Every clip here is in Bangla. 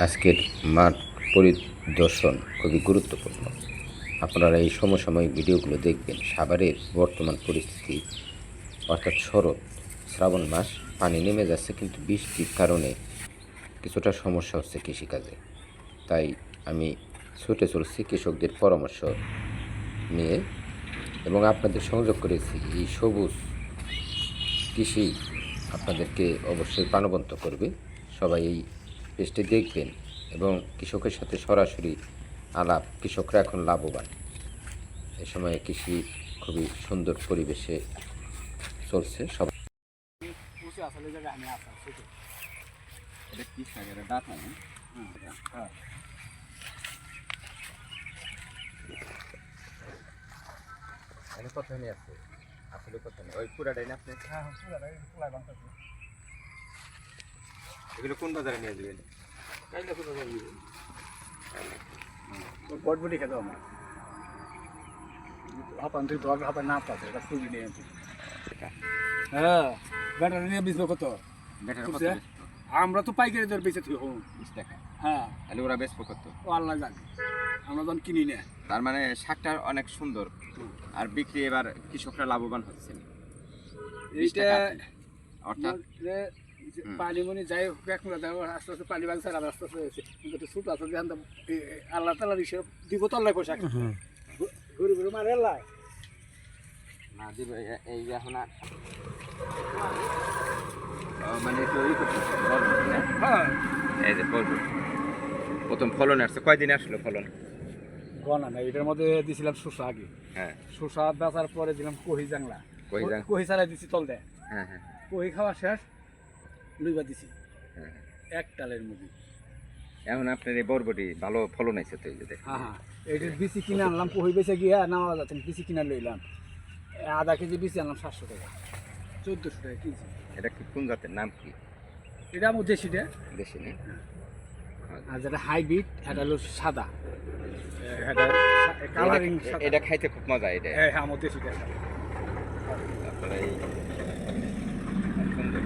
আজকের মাঠ পরিদর্শন খুবই গুরুত্বপূর্ণ। আপনারা এই সমসাময়িক ভিডিওগুলো দেখবেন, সাভারের বর্তমান পরিস্থিতি অর্থাৎ শরৎ, শ্রাবণ মাস, পানি নেমে যাচ্ছে কিন্তু বৃষ্টির কারণে কিছুটা সমস্যা হচ্ছে কৃষিকাজে। তাই আমি ছুটে চলছি কৃষকদের পরামর্শ নিয়ে এবং আপনাদের সংযোগ করেছি এই সবুজ কৃষি আপনাদেরকে অবশ্যই প্রাণবন্ত করবে। সবাই এই পেজটি দেখবেন এবং কৃষকের সাথে সরাসরি আলাপ কৃষকরা এখন লাভবান। এ সময় কৃষি খুবই সুন্দর পরিবেশে চলছে সব বসে আসলে জায়গায় আমি আসা ছোট এটা কি শাকের ডাটা এখানে কত নিয়ে আছে আসলে কত নেই। ওই পুরাটাই না আপনি? হ্যাঁ পুরাটাই এগুলো কোন বাজারে নিয়ে যাবেন? কাইলে কোথাও যাবি বটবটি খেতে আমার হাপান তুই ধর হাপান না পাচ্ছে এটা খুঁজি নিয়ে আনছি হ্যাঁ ব্যাটারি নিয়ে বেচবো কত? বেটার আমরা তো পাইকারি দর বেঁচে তুই হোম। বিশ টাকা। হ্যাঁ। তাহলে ওরা বেশ কত? ও আল্লাহ জানে। আমরা যখন কিনি না। তার মানে শাকটা অনেক সুন্দর। আর বিক্রি এবার কৃষকরা লাভবান হচ্ছেন এইটা অর্থাৎ। পানি মনি যাই হোক এক আস্তে আস্তে পানি বাংছে আর আস্তে আস্তে হয়েছে। কিন্তু একটু ছোট আছে আল্লাহ তালা দিছে দিব তো আল্লাহ পোশাক। ঘুরে ঘুরে মারে আল্লাহ। না দিব এই যে এখন আর মানে একটু ই করতেছে, বরবটি না? হ্যাঁ। এই যে। প্রথম ফলন আসছে কয়দিন আসলো ফলন? গনা নাই এটার মধ্যে দিছিলাম শসা আগে। হ্যাঁ। শসা বেচার পরে দিলাম কহি জাংলা। কহি জাং- কহি চালাই দিছি তল দেয় হ্যাঁ হ্যাঁ। কহি খাওয়া শেষ লইবা দিছি। হ্যাঁ। এক টালের মুদি এখন আপনার এই বরবটি ভালো ফলন আছে তো। হ্যাঁ হ্যাঁ। এটির বিচি কিনে আনলাম কহি বেচে গিয়া নেওয়া যাচ্ছে না, বিচি কিনে লইলাম। আধা কেজি বিচি আনলাম সাতশো টাকা। চোদ্দোশো টাকা কেজি। এটা কি কোন জাতের নাম কি? এটা আমার দেশিটা দেশি নেই আর যেটা হাইব্রিড এটা হলো সাদা। এটা কালারিং এটা খাইতে খুব মজা এটা। হ্যাঁ হ্যাঁ আমার দেশিটা এই সুন্দর।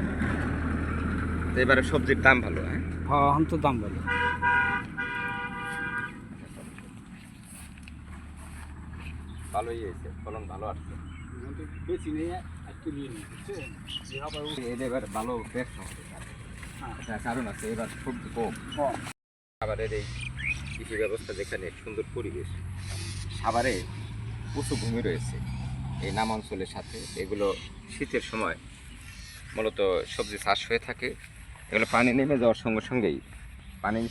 তো এবারে সবজির দাম ভালো হ্যাঁ? হ্যাঁ এখন তো দাম বলে ভালোই হয়েছে ফলন ভালো আসছে। বেশি নেই একটু নিয়ে নিই যে এটা এবার ভালো ব্যবসা হবে। হ্যাঁ। কারণ আছে এবার সবজি কম। খাবারের এই কৃষি ব্যবস্থা যেখানে সুন্দর পরিবেশ সাভারে উঁচু ভূমি রয়েছে। এই নাম অঞ্চলের সাথে এগুলো শীতের সময় মূলত সবজি চাষ হয়ে থাকে। এগুলো পানি নেমে যাওয়ার সঙ্গে সঙ্গেই পানি